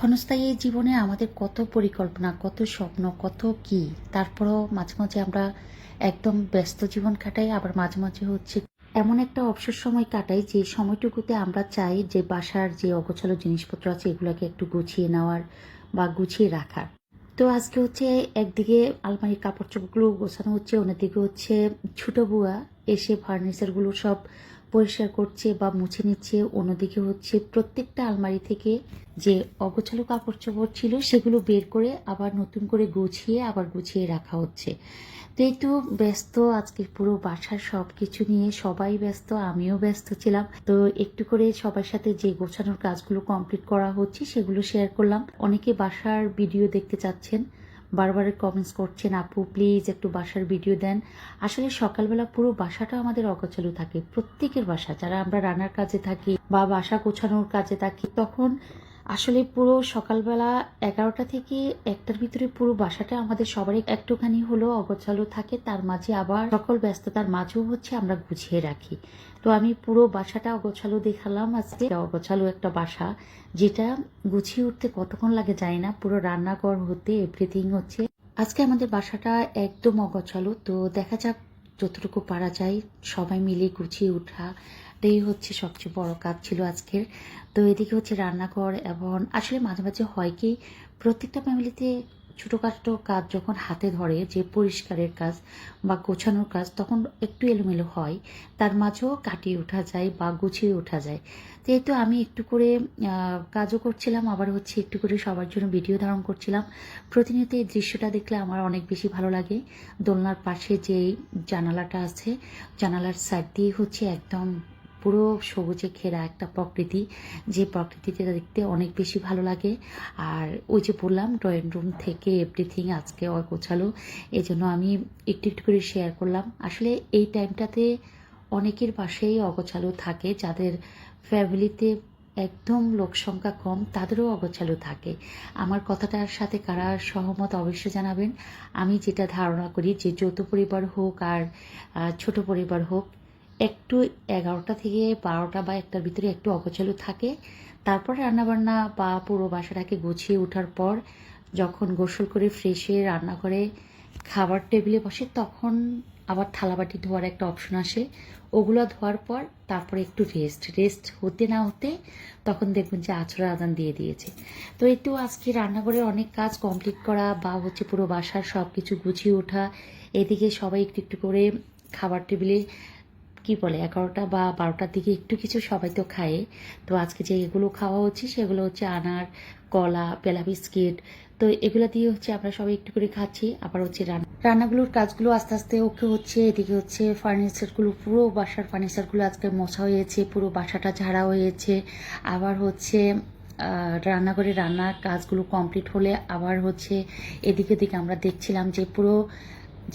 ক্ষণস্থায়ী জীবনে আমাদের কত পরিকল্পনা, কত স্বপ্ন, কত কি, তারপরও মাঝে মাঝে আমরা একদম ব্যস্ত জীবন কাটাই, আবার মাঝে মাঝে হচ্ছে এমন একটা অবসর সময় কাটাই যে সময়টুকুতে আমরা চাই যে বাসার যে অগোছালো জিনিসপত্র আছে এগুলোকে একটু গুছিয়ে নেওয়ার বা গুছিয়ে রাখার। তো আজকে হচ্ছে একদিকে আলমারির কাপড় চোপড়গুলো গোছানো হচ্ছে, অন্যদিকে হচ্ছে ছোটো বুয়া এসে ফার্নিচারগুলো সব পরিষ্কার করছে বা মুছে নিচ্ছে, অন্যদিকে হচ্ছে প্রত্যেকটা আলমারি থেকে যে অগোছালো কাপড় চোপড় ছিল সেগুলো বের করে আবার নতুন করে গুছিয়ে, আবার গুছিয়ে রাখা হচ্ছে। তো এই তো ব্যস্ত, আজকে পুরো বাসার সব কিছু নিয়ে সবাই ব্যস্ত, আমিও ব্যস্ত ছিলাম। তো একটু করে সবার সাথে যে গোছানোর কাজগুলো কমপ্লিট করা হচ্ছে সেগুলো শেয়ার করলাম। অনেকে বাসার ভিডিও দেখতে চাচ্ছেন। বারবার কমেন্টস করছেন, আপু প্লিজ একটু বাসার ভিডিও দেন। আসলে সকালবেলা পুরো বাসাটা আমাদের অগোছালো থাকে, প্রত্যেকের বাসা। যারা আমরা রান্নার কাজে থাকি বা বাসা গোছানোর কাজে থাকি, তখন আসলে পুরো সকালবেলা এগারোটা থেকে একটার ভিতরে পুরো বাসাটা আমাদের সবারই একটুখানি হলেও অগোছালো থাকে। তার মাঝে আবার সকল ব্যস্ততার মাঝেও হচ্ছে আমরা গুছিয়ে রাখি। তো আমি পুরো বাসাটা অগোছালো দেখালাম আজকে। অগোছালো একটা বাসা, যেটা গুছিয়ে উঠতে কতক্ষণ লাগে যায় না, পুরো রান্নাঘর হতে এভরিথিং হচ্ছে। আজকে আমাদের বাসাটা একদম অগোছালো, তো দেখা যাক যতটুকু পারা যায় সবাই মিলে গুছিয়ে ওঠা। এটাই হচ্ছে সবচেয়ে বড় কাজ ছিল আজকের। তো এদিকে হচ্ছে রান্নাঘর এবং আসলে মাঝে মাঝে হয় কি, প্রত্যেকটা ফ্যামিলিতে ছোটোখাটো কাজ যখন হাতে ধরে, যে পরিষ্কারের কাজ বা গোছানোর কাজ তখন একটু এলোমেলো হয়, তার মাঝেও কাটিয়ে ওঠা যায় বা গুছিয়ে ওঠা যায়। তো এই তো আমি একটু করে কাজও করছিলাম, আবার হচ্ছে একটু করে সবার জন্য ভিডিও ধারণ করছিলাম। প্রতিনিয়ত এই দৃশ্যটা দেখলে আমার অনেক বেশি ভালো লাগে। দোলনার পাশে যে জানালাটা আছে, জানালার সাইড দিয়ে হচ্ছে একদম পুরো সবুজে ঘেরা একটা প্রকৃতি। যে প্রকৃতিটা দেখতে অনেক বেশি ভালো লাগে। আর ওই যে বললাম ড্রয়িং রুম থেকে এভরিথিং আজকে অগোছালো এই জন্য আমি একটু একটু করে শেয়ার করলাম। আসলে এই টাইমটাতে অনেকের বাসেই অগোছালো থাকে। যাদের ফ্যামিলিতে একদম লোক সংখ্যা কম, তাদেরও অগোছালো থাকে। আমার কথাটার সাথে কারা সহমত অবশ্যই জানাবেন। আমি যেটা ধারণা করি যে যৌথ পরিবার হোক আর ছোট পরিবার হোক একটু এগারোটা থেকে বারোটা বা একটার ভিতরে একটু অগোছালো থাকে। তারপর রান্নাবান্না বা পুরো বাসাটাকে গুছিয়ে ওঠার পর যখন গোসল করে ফ্রেশ হয়ে রান্না করে খাবার টেবিলে বসে তখন আবার থালাবাটি ধোয়ার একটা অপশন আসে। ওগুলো ধোয়ার পর তারপরে একটু রেস্ট রেস্ট হতে না হতে তখন দেখবেন যে আছড়া আদান দিয়ে দিয়েছে। তো তো আজকে রান্নাঘরে অনেক কাজ কমপ্লিট করা বা হচ্ছে পুরো বাসার সব কিছু গুছিয়ে ওঠা। এদিকে সবাই একটু একটু করে খাবার টেবিলে কি বলে, এগারোটা বা বারোটার দিকে একটু কিছু সবাই তো খায়। তো আজকে যে এগুলো খাওয়া হচ্ছে, সেগুলো হচ্ছে আনার, কলা পেলা বিস্কিট, তো এগুলো দিয়ে হচ্ছে আমরা সবাই একটু করে খাচ্ছি। আবার হচ্ছে রান্না, রান্নাগুলোর কাজগুলো আস্তে আস্তে ওকে হচ্ছে, এদিকে হচ্ছে ফার্নিচারগুলো, পুরো বাসার ফার্নিচারগুলো আজকে মোছা হয়েছে, পুরো বাসাটা ঝাড়া হয়েছে। আবার হচ্ছে রান্নাঘরে রান্নার কাজগুলো কমপ্লিট হলে আবার হচ্ছে এদিকে দিকে আমরা দেখছিলাম যে পুরো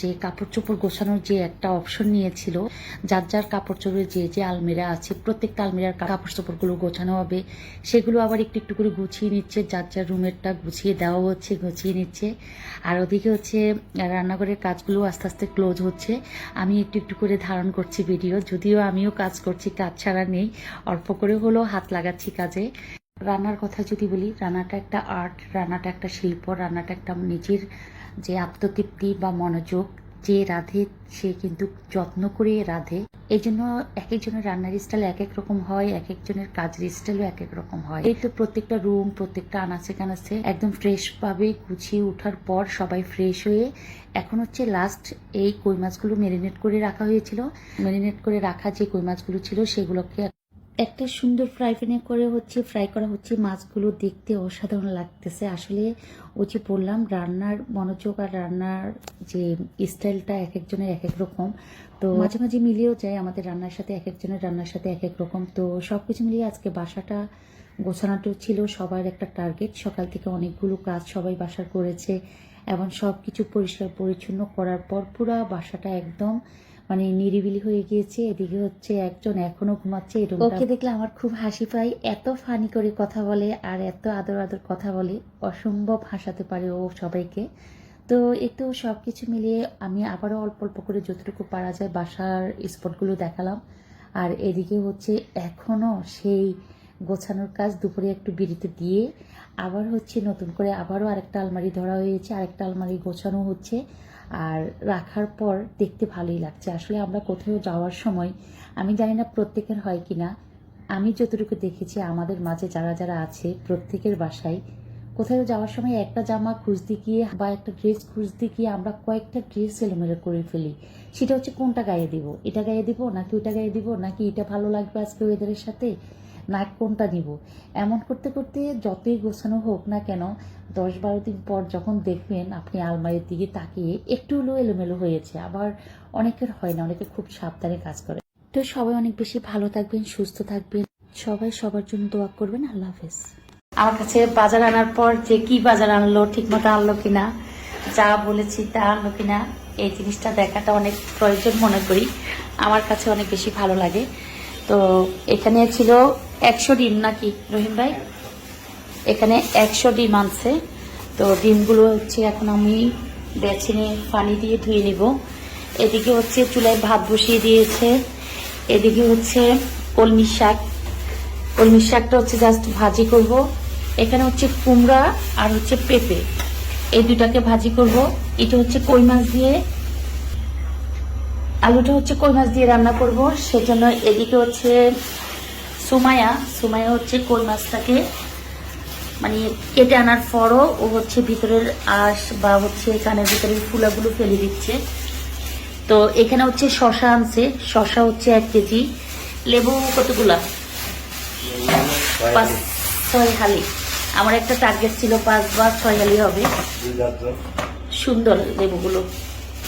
যে কাপড় চোপড় গোছানোর যে একটা অপশন নিয়েছিল, যার যার কাপড় চোপড়ের যে যে আলমিরা আছে, প্রত্যেকটা আলমিরার কাপড় চোপড়গুলো গোছানো হবে। সেগুলো আবার একটু একটু করে গুছিয়ে নিচ্ছে, যার যার রুমেরটা গুছিয়ে দেওয়া হচ্ছে, গুছিয়ে নিচ্ছে। আর ওদিকে হচ্ছে, রান্নাঘরের কাজগুলো আস্তে আস্তে ক্লোজ হচ্ছে। আমি একটু একটু করে ধারণ করছি ভিডিও যদিও আমিও কাজ করছি, কাজ ছাড়া নেই। অল্প করে হলেও হাত লাগাচ্ছি কাজে। রান্নার কথা যদি বলি, রান্নাটা একটা আর্ট রান্নাটা একটা শিল্প, রান্নাটা একটা নিজের যে আত্মতৃপ্তি বা মনোযোগ, যে রাধে সে কিন্তু যত্ন করে রাধে। এই জন্য এক একজনের রান্নার স্টাইল এক এক রকম হয়, এক একজনের কাজের স্টাইলও এক এক রকম হয়। এই তো প্রত্যেকটা রুম প্রত্যেকটা আনাচে কানাচে একদম ফ্রেশ ভাবে গুছিয়ে ওঠার পর সবাই ফ্রেশ হয়ে এখন হচ্ছে লাস্ট এই কই মাছগুলো মেরিনেট করে রাখা হয়েছিল। মেরিনেট করে রাখা যে কই মাছগুলো ছিল সেগুলোকে একটা সুন্দর ফ্রাই প্যানে করে হচ্ছে ফ্রাই করা হচ্ছে মাছগুলো দেখতে অসাধারণ লাগতেছে। আসলে ওই যে বললাম, রান্নার মনোযোগ আর রান্নার যে স্টাইলটা এক একজনের এক এক রকম। তো মাঝে মাঝে মিলিয়েও যায় আমাদের রান্নার সাথে, এক একজনের রান্নার সাথে এক এক রকম। তো সব কিছু মিলিয়ে আজকে বাসাটা গোছানোটা ছিল সবার একটা টার্গেট সকাল থেকে অনেকগুলো কাজ সবাই বাসার করেছে। এবং সব কিছু পরিষ্কার পরিচ্ছন্ন করার পর পুরা বাসাটা একদম মানে নিরিবিলি হয়ে গিয়েছে, এদিকে হচ্ছে একজন এখনও ঘুমাচ্ছে রুমটা ওকে দেখলে আমার খুব হাসি পায়, এত ফানি করে কথা বলে আর এত আদর আদর কথা বলে, অসম্ভব হাসাতে পারে ও সবাইকে। তো তো সব কিছু মিলিয়ে আমি আবারও অল্প অল্প করে যতটুকু পারা যায় বাসার স্পটগুলো দেখালাম। আর এদিকে হচ্ছে এখনও সেই গোছানোর কাজ দুপুরে একটু বিরতি দিয়ে আবার হচ্ছে নতুন করে আবারও আরেকটা আলমারি ধরা হয়েছে, আরেকটা আলমারি গোছানো হচ্ছে। আর রাখার পর দেখতে ভালোই লাগছে। আসলে আমরা কোথাও যাওয়ার সময়, আমি জানি না প্রত্যেকের হয় কি না আমি যতটুকু দেখেছি আমাদের মাঝে যারা যারা আছে প্রত্যেকের বাসায়, কোথাও যাওয়ার সময় একটা জামা খুঁজতে গিয়ে বা একটা ড্রেস খুঁজতে গিয়ে আমরা কয়েকটা ড্রেস এলোমেলো করে ফেলি। সেটা হচ্ছে কোনটা গায়ে দিব? এটা গায়ে দিব নাকি ওইটা গায়ে দিব? নাকি এটা ভালো লাগবে আজকে ওয়েদারের সাথে? না কোনটা নিব? এমন করতে করতে যতই গোছানো হোক না কেন দশ বারো দিন পর যখন দেখবেন আপনি আলমারির দিকে তাকিয়ে একটু হলো এলোমেলো হয়েছে, আবার অনেকের হয় না, অনেকে খুব সাবধানে কাজ করে। তো সবাই অনেক বেশি ভালো থাকবেন, সুস্থ থাকবেন। সবাই সবার জন্য দোয়া করবেন, আল্লাহ হাফেজ। আমার কাছে বাজার আনার পর যে কি বাজার আনলো ঠিক মতো আনলো কিনা, যা বলেছি তা আনলো কিনা, এই জিনিসটা দেখাটা অনেক প্রয়োজন মনে করি। আমার কাছে অনেক বেশি ভালো লাগে। তো এখানে ছিল একশো ডিম নাকি, রহিম ভাই? এখানে একশো ডিম আনছে। তো ডিমগুলো হচ্ছে এখন আমি বেছে পানি দিয়ে ধুয়ে নিব। এদিকে হচ্ছে চুলায় ভাত বসিয়ে দিয়েছে। এদিকে হচ্ছে কলমি শাক। কলমি শাকটা হচ্ছে জাস্ট ভাজি করব। এখানে হচ্ছে কুমড়া আর হচ্ছে পেঁপে। এই দুটাকে ভাজি করব। এটা হচ্ছে কই মাছ দিয়ে? আলুটা হচ্ছে কই মাছ দিয়ে রান্না করব? সেজন্য এদিকে হচ্ছে সুমায়া সুমায়া হচ্ছে কই মাছটাকে মানে কেটে আনার পরও ও হচ্ছে ভিতরের আঁশ বা হচ্ছে কানের ভিতরের ফুলাগুলো ফেলে দিচ্ছে। তো এখানে হচ্ছে শশা আনছে। শশা হচ্ছে এক কেজি। লেবু কতগুলা? পাঁচ ছয় হালি। আমার একটা টার্গেট ছিল পাঁচ বা ছয় হালি হবে। সুন্দর লেবুগুলো।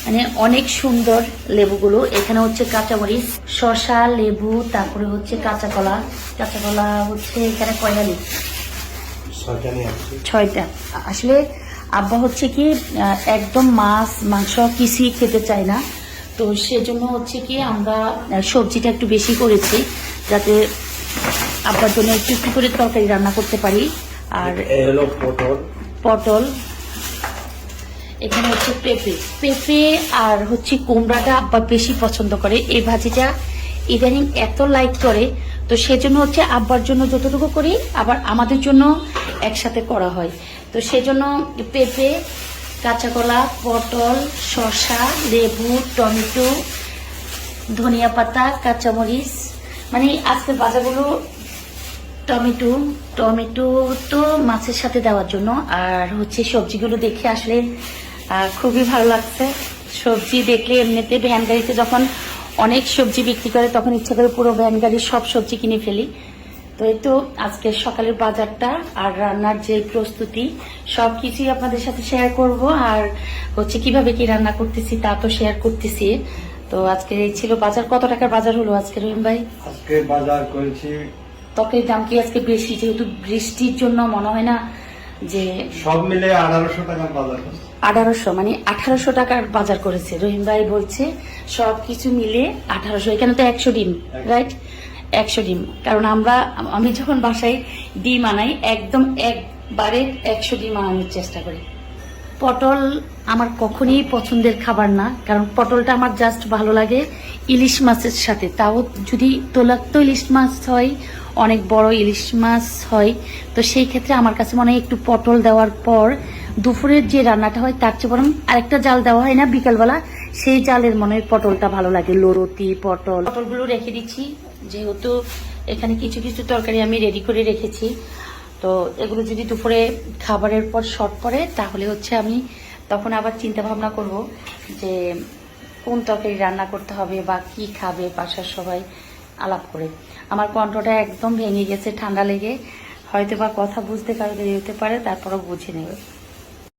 মানে অনেক সুন্দর লেবুগুলো। এখানে হচ্ছে কাঁচামরিচ শসা লেবু তারপরে হচ্ছে কাঁচা কলা। কাঁচা কলা হচ্ছে এখানে কয়ালি ছয়টা আসলে আব্বা হচ্ছে কি একদম মাছ মাংস কিছুই খেতে চায় না। তো সেজন্য হচ্ছে কি আমরা সবজিটা একটু বেশি করেছি যাতে আব্বার জন্য একটু একটু করে তরকারি রান্না করতে পারি। আর পটল। পটল এখানে হচ্ছে পেঁপে। পেঁপে আর হচ্ছে কুমড়াটা আব্বা বেশি পছন্দ করে। এই ভাজিটা ইদানিং এত লাইক করে, তো সেজন্য হচ্ছে আব্বার জন্য যতটুকু করি, আবার আমাদের জন্য একসাথে করা হয়। তো সেজন্য পেঁপে কাঁচা কলা পটল, শসা, লেবু, টমেটো, ধনিয়া পাতা, কাঁচামরিচ মানে আজকের বাজারগুলো টমেটো টমেটো তো মাছের সাথে দেওয়ার জন্য, আর হচ্ছে সবজিগুলো দেখে আসলে খুবই ভালো লাগছে। সবজি দেখলে এমনিতে ভ্যান গাড়িতে যখন অনেক সবজি বিক্রি করে তখন ইচ্ছা করে পুরো ভ্যান গাড়ির সব সবজি কিনে ফেলি। তো এই তো আজকে সকালের বাজারটা আর রান্নার যে প্রস্তুতি সব কিছুই আপনাদের সাথে শেয়ার করব। আর হচ্ছে কীভাবে কি রান্না করতেছি তা তো শেয়ার করতেছি। তো আজকে এই ছিল বাজার। কত টাকার বাজার হলো আজকে রহিম ভাই? আজকে বাজার করেছি ত্বকের দাম কি আজকে বেশি? যেহেতু বৃষ্টির জন্য মনে হয় না যে সব মিলে আঠারোশো টাকার বাজার। আঠারোশো মানে আঠারোশো টাকার বাজার করেছে। রহিম ভাই বলছে সব কিছু মিলে আঠারোশো এখানে তো একশো ডিম রাইট একশো ডিম। কারণ আমরা আমি যখন বাসায় ডিম আনাই একদম একবারে একশো ডিম আনানোর চেষ্টা করি। পটল আমার কখনই পছন্দের খাবার না কারণ পটলটা আমার জাস্ট ভালো লাগে ইলিশ মাছের সাথে। তাও যদি তোলাক্ত ইলিশ মাছ হয় অনেক বড় ইলিশ মাছ হয়। তো সেই ক্ষেত্রে আমার কাছে মনে হয় একটু পটল দেওয়ার পর দুপুরের যে রান্নাটা হয়, তার চেয়ে বরং আরেকটা জাল দেওয়া হয় না বিকালবেলা, সেই জালের মনে হয় পটলটা ভালো লাগে। লোরতি, পটল। পটলগুলো রেখে দিচ্ছি। যেহেতু এখানে কিছু কিছু তরকারি আমি রেডি করে রেখেছি। তো এগুলো যদি দুপুরে খাবারের পর শর্ট পড়ে, তাহলে হচ্ছে আমি তখন আবার চিন্তা ভাবনা করব যে কোন তরকারি রান্না করতে হবে বা কি খাবে বাসার সবাই। আলাপ করে। আমার কণ্ঠটা একদম ভেঙে গেছে ঠান্ডা লেগে। হয়তো বা কথা বুঝতে কারও দেরি হতে পারে, তারপরও বুঝে নেবে।